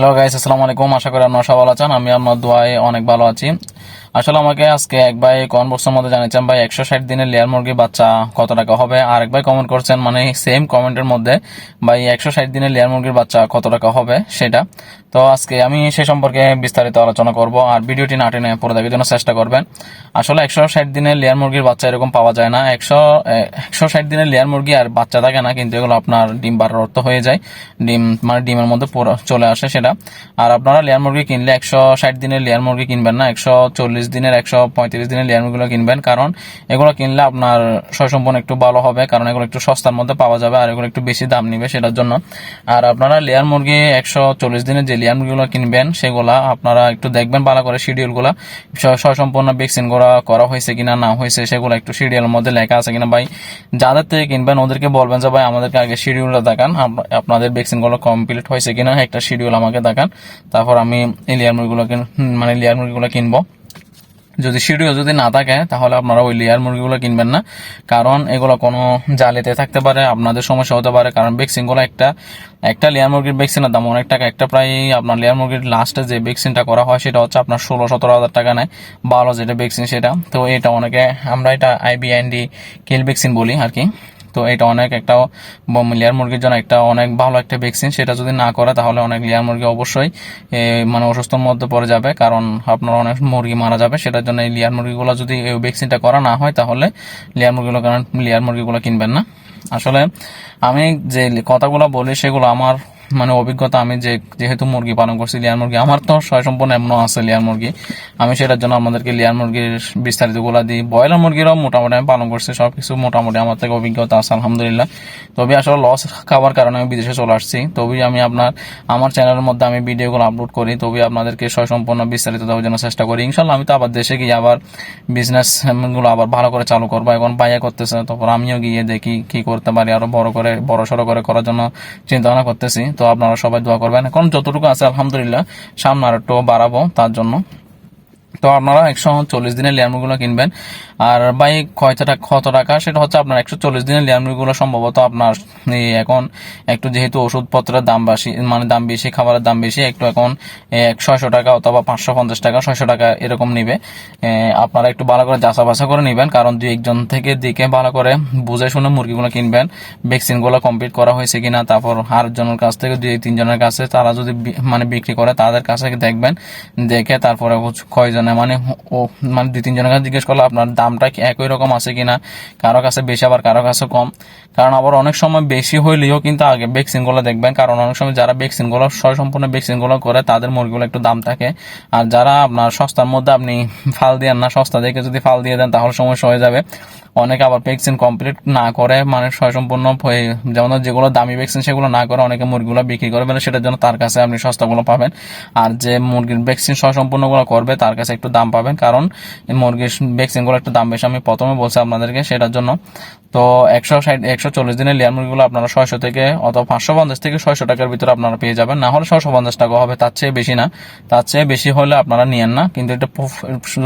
Hello guys আসসালামু আলাইকুম আশা করি আপনারা সবাই ভালো আছেন। আমি আপনার দোয়ায় অনেক ভালো আছি। আসলে আমাকে আজকে এক ভাই কনভার্সের মধ্যে জানিয়েছেন, ভাই, একশো ষাট দিনের লেয়ার মুরগি বাচ্চা কত টাকা হবে? আর এক ভাই কমেন্ট করছেন মানে সেম কমেন্টের মধ্যে, ভাই, একশো ষাট দিনের লেয়ার মুরগির বাচ্চা কত টাকা হবে? সেটা। তো আজকে আমি সে সম্পর্কে বিস্তারিত আলোচনা করব, আর ভিডিওটি না টেনে পরে দেখার জন্য চেষ্টা করবেন। আসলে একশো ষাট দিনের লেয়ার মুরগির বাচ্চা এরকম পাওয়া যায় না। একশো একশো ষাট দিনের লেয়ার মুরগি আর বাচ্চা থাকে না, কিন্তু এগুলো আপনার ডিম বাড়ার অর্থ হয়ে যায়। ডিম মানে ডিমের মধ্যে চলে আসে সেটা। আর আপনারা লেয়ার মুরগি কিনলে একশো ষাট দিনের লেয়ার মুরগি কিনবেন না, একশো চল্লিশ দিনের, একশো পঁয়ত্রিশ দিনের লেয়ার মুরগিগুলো কিনবেন। কারণ এগুলো কিনলে আপনার সয়সম্পন্ন একটু ভালো হবে, কারণ এগুলো একটু সস্তার মধ্যে পাওয়া যাবে আর এগুলো একটু বেশি দাম নিবে সেটার জন্য। আর আপনারা লেয়ার মুরগি একশো চল্লিশ দিনের যে লেয়ার মুরগিগুলো কিনবেন, সেগুলা আপনারা একটু দেখবেন ভালো করে শিডিউলগুলো সয়সম্পন্ন ভ্যাকসিন করা করা হয়েছে কিনা, না হয়েছে, সেগুলো একটু শিডিউলের মধ্যে লেখা আছে কিনা। ভাই, যাদের থেকে কিনবেন, ওদেরকে বলবেন যে, ভাই, আমাদেরকে আগে শিডিউলটা দেখান, আপ- আপনাদের ভ্যাকসিনগুলো কমপ্লিট হয়েছে কিনা, একটা শিডিউল আমাকে দেখান। তারপর আমি এই লেয়ার মুরগিগুলো মানে লেয়ার মুরগিগুলো কিনবো। যদি শিডিউল যদি না থাকে, তাহলে আপনারা ওই লেয়ার মুরগিগুলো কিনবেন না। কারণ এগুলো কোনো জালেতে থাকতে পারে, আপনাদের সমস্যা হতে পারে। কারণ ভ্যাকসিনগুলো একটা একটা লেয়ার মুরগির ভ্যাকসিনের দাম অনেক টাকা। একটা প্রায় আপনার লেয়ার মুরগির লাস্টে যে ভ্যাকসিনটা করা হয়, সেটা হচ্ছে আপনার ষোলো সতেরো হাজার টাকা নেয়। ভালো যেটা ভ্যাকসিন সেটা। তো এটা অনেকে, আমরা এটা আইবিএনডি কেল ভ্যাকসিন বলি আর কি। তো এটা অনেক একটা লেয়ার মুরগির জন্য একটা অনেক ভালো একটা ভ্যাকসিন সেটা যদি না করে, তাহলে অনেক লেয়ার মুরগি অবশ্যই মানে অসুস্থর মধ্যে পড়ে যাবে, কারণ আপনার অনেক মুরগি মারা যাবে। সেটার জন্য এই লেয়ার মুরগিগুলো যদি এই ভ্যাকসিনটা করা না হয়, তাহলে লেয়ার মুরগিগুলো কারণ লেয়ার মুরগিগুলো কিনবেন না। আসলে আমি যে কথাগুলো বলি, সেগুলো আমার মানে অভিজ্ঞতা আমি যে, যেহেতু মুরগি পালন করছি লেয়ার মুরগি, আমার তো ছয় সম্পূর্ণ এমন আছে লেয়ার মুরগি। আমি সেটার জন্য আমাদেরকে লেয়ার মুরগির বিস্তারিতগুলা দিই। ব্রয়লার মুরগিরাও মোটামুটি আমি পালন করছি সব কিছু মোটামুটি আমার থেকে অভিজ্ঞতা আছে, আলহামদুলিল্লাহ। তবে আসলে লস খাওয়ার কারণে আমি বিদেশে চলে আসছি। তবে আমি আপনার, আমার চ্যানেলের মধ্যে আমি ভিডিওগুলো আপলোড করি, তবে আপনাদেরকে সয় সম্পূর্ণ বিস্তারিত দেওয়ার জন্য চেষ্টা করি। ইনশাল্লাহ আমি তো আবার দেশে গিয়ে আবার বিজনেসগুলো আবার ভালো করে চালু করব। এখন বাইয়া করতেছে, তারপর আমিও গিয়ে দেখি কি করতে পারি, আরও বড় করে বড় সড়ো করে করার জন্য চিন্তা ভাবনা করতেছি। তো আপনারা সবাই দোয়া করবেন। এখন যতটুকু আছে, আলহামদুলিল্লাহ, সামনে আর একটু বাড়াবো তার জন্য। তো আপনারা একশো চল্লিশ দিনের লেয়ার মুরগিগুলো কিনবেন। আর বাই কয়টা কত টাকা? সেটা হচ্ছে আপনার একশো চল্লিশ দিনের লেয়ার মুরগিগুলো সম্ভবত আপনার এখন একটু যেহেতু ওষুধপত্রের দাম বেশি মানে দাম বেশি, খাবারের দাম বেশি, একটু এখন ছয়শো টাকা অথবা পাঁচশো পঞ্চাশ টাকা, ছয়শো টাকা এরকম নিবে। আপনারা একটু ভালো করে যাচা বাছা করে নেবেন, কারণ দুই একজন থেকে দিকে ভালো করে বুঝে শুনে মুরগিগুলো কিনবেন। ভ্যাকসিনগুলো কমপ্লিট করা হয়েছে কিনা, তারপর আর জনের কাছ থেকে, দুই তিনজনের কাছে, তারা যদি মানে বিক্রি করে, তাদের কাছে দেখবেন, দেখে তারপরে হচ্ছে কয়জনে মানে ও মানে দুই তিনজনের কাছে জিজ্ঞেস করলে, আপনার দামটা কি একই রকম আছে কিনা? কারও কাছে বেশি আবার কারও কাছে কম? কারণ আবার অনেক সময় বেশি হইলেও কিন্তু আগে ভ্যাকসিনগুলো দেখবেন, কারণ অনেক সময় যারা ভ্যাকসিনগুলো সম্পূর্ণ ভ্যাকসিনগুলো করে, তাদের মুরগিগুলো একটু দাম থাকে। আর যারা আপনার সস্তার মধ্যে আপনি ফাল দিয়ে না, সস্তা দেখে যদি ফাল দিয়ে দেন, তাহলে সমস্যা হয়ে যাবে। অনেকে আবার ভ্যাকসিন কমপ্লিট না করে মানে সম্পূর্ণ হয়ে, যেমন যেগুলো দামি ভ্যাকসিন সেগুলো না করে অনেকে মুরগিগুলো বিক্রি করে ফেলে, সেটার জন্য তার কাছে আপনি সস্তাগুলো পাবেন। আর যে মুরগির ভ্যাকসিন সম্পূর্ণগুলো করবে, তার কাছে একটু দাম পাবেন, কারণ মুরগির ভ্যাকসিনগুলো একটু দাম বেশি। আমি প্রথমে বলছি আপনাদেরকে সেটার জন্য। তো একশো ষাট, একশো চল্লিশ দিনের লেয়ার মুরগিগুলো আপনারা ছয়শো থেকে অথবা পাঁচশো পঞ্চাশ থেকে ছয়শো টাকার ভিতরে আপনারা পেয়ে যাবেন। না হলে ছশো পঞ্চাশ টাকা হবে, তার চেয়ে বেশি না। তার চেয়ে বেশি হলে আপনারা নিয়েন না। কিন্তু এটা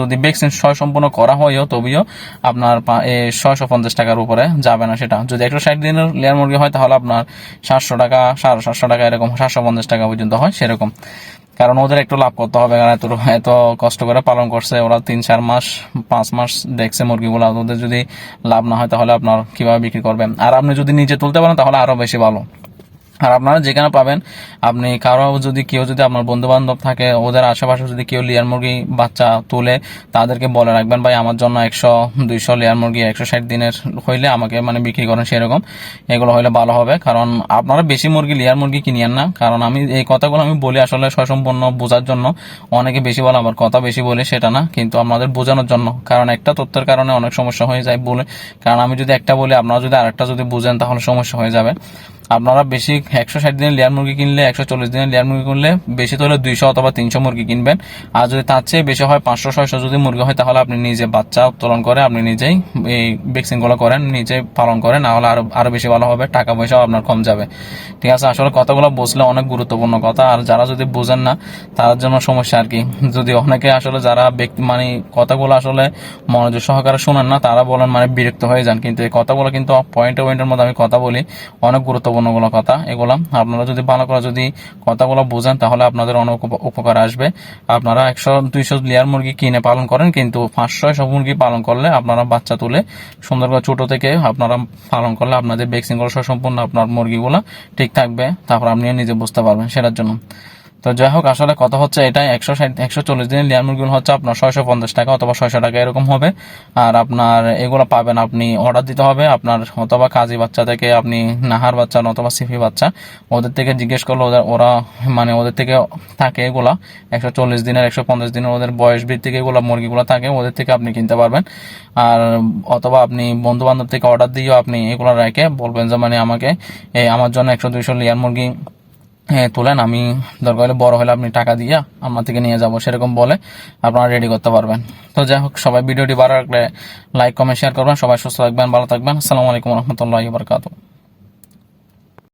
যদি ভ্যাকসিন ছয় সম্পূর্ণ করা হয়ও, তবেও আপনার ছয়শো পঞ্চাশ টাকার উপরে যাবে না সেটা। যদি একশো ষাট দিনের লেয়ার মুরগি হয়, তাহলে আপনার সাতশো টাকা, সাড়ে সাতশো টাকা, এরকম সাতশো পঞ্চাশ টাকা পর্যন্ত হয় সেরকম। কারণ ওদের একটু লাভ করতে হবে, কারণ এত এত কষ্ট করে পালন করছে। ওরা তিন, চার মাস, পাঁচ মাস দেখছে মুরগিগুলো। ওদের যদি লাভ না হয়, তাহলে আপনার কীভাবে বিক্রি করবেন আর আপনি যদি নিজে তুলতে পারেন, তাহলে আরও বেশি ভালো। আর আপনারা যেখানে পাবেন, আপনি কারও যদি কেউ যদি আপনার বন্ধু বান্ধব থাকে, ওদের আশেপাশে যদি কেউ লেয়ার মুরগি বাচ্চা তুলে, তাদেরকে বলে রাখবেন, ভাই, আমার জন্য একশো, দুইশো লেয়ার মুরগি, একশো ষাট দিনের হইলে আমাকে মানে বিক্রি করেন সেরকম। এগুলো হইলে ভালো হবে। কারণ আপনারা বেশি মুরগি, লেয়ার মুরগি কিনিয়েন না। কারণ আমি এই কথাগুলো আমি বলি আসলে সসম্পন্ন বোঝার জন্য। অনেকে বেশি বলে আমার কথা বেশি বলে, সেটা না। কিন্তু আপনাদের বোঝানোর জন্য। কারণ একটা তথ্যের কারণে অনেক সমস্যা হয়ে যায় বলে। কারণ আমি যদি একটা বলি, আপনারা যদি আরেকটা যদি বুঝেন, তাহলে সমস্যা হয়ে যাবে। আপনারা বেশি একশো ষাট দিনের লেয়ার মুরগি কিনলে, একশো চল্লিশ দিনের লেয়ার মুরগি কিনলে বেশি তো হলে দুইশো অথবা তিনশো মুরগি কিনবেন। আর যদি তার চেয়ে বেশি হয় পাঁচশো, ছয়শো যদি মুরগি হয়, তাহলে আপনি নিজে বাচ্চা উত্তোলন করে আপনি নিজেই এই ভ্যাকসিনগুলো করেন, নিজে পালন করেন নাহলে আরও আরও বেশি ভালো হবে, টাকা পয়সাও আপনার কম যাবে। ঠিক আছে, আসলে কথাগুলো বসলে অনেক গুরুত্বপূর্ণ কথা, আর যারা যদি বোঝেন না তার জন্য সমস্যা আর কি। যদি অনেকে আসলে যারা ব্যক্তি মানে কথাগুলো আসলে মনোযোগ সহকারে শোনেন না, তারা বলেন মানে বিরক্ত হয়ে যান। কিন্তু এই কথাগুলো কিন্তু পয়েন্টে পয়েন্টের মধ্যে আমি কথা বলি, অনেক গুরুত্বপূর্ণ। গুরুত্বপূর্ণগুলো কথা এগুলো। আপনারা যদি ভালো করে যদি কথাগুলো বোঝেন, তাহলে আপনাদের অনেক উপ- উপকার আসবে। আপনারা একশো, দুইশো লেয়ার মুরগি কিনে পালন করেন, কিন্তু পাঁচশো সব মুরগি পালন করলে আপনারা বাচ্চা তুলে সুন্দর করে ছোট থেকে আপনারা পালন করলে আপনাদের ভ্যাকসিনগুলো সম্পূর্ণ আপনার মুরগিগুলো ঠিক থাকবে, তারপর আপনিও নিজে বুঝতে পারবেন সেটার জন্য। তো যাই হোক, আসলে কথা হচ্ছে এটাই, একশো ষাট, একশো চল্লিশ দিনের লেয়ার মুরগিগুলো হচ্ছে আপনার ছয়শো পঞ্চাশ টাকা অথবা ছয়শো টাকা এরকম হবে। আর আপনার এগুলো পাবেন আপনি অর্ডার দিতে হবে, আপনার অথবা কাজী বাচ্চা থেকে আপনি নাহার বাচ্চা অথবা সিফি বাচ্চা, ওদের থেকে জিজ্ঞেস করলে ওদের, ওরা মানে ওদের থেকে থাকে এগুলা, একশো চল্লিশ দিনের, একশো পঞ্চাশ দিনের ওদের বয়স ভিত্তিক এগুলো, মুরগিগুলো থাকে, ওদের থেকে আপনি কিনতে পারবেন। আর অথবা আপনি বন্ধু বান্ধব থেকে অর্ডার দিয়েও আপনি এগুলো রেখে বলবেন যে মানে আমাকে, এই আমার জন্য একশো দুইশো লেয়ার মুরগি হ্যাঁ তোলেন, আমি দরকার হলে বড় হলে আপনি টাকা দিয়ে আমার থেকে নিয়ে যাব, সেরকম বলে আপনারা রেডি করতে পারবেন। তো যাই হোক, সবাই ভিডিওটি ভালো রাখলে লাইক কমেন্ট শেয়ার করবেন, সবাই সুস্থ থাকবেন, ভালো থাকবেন। আসসালামু আলাইকুম রহমতুল্লাহ বারকাতু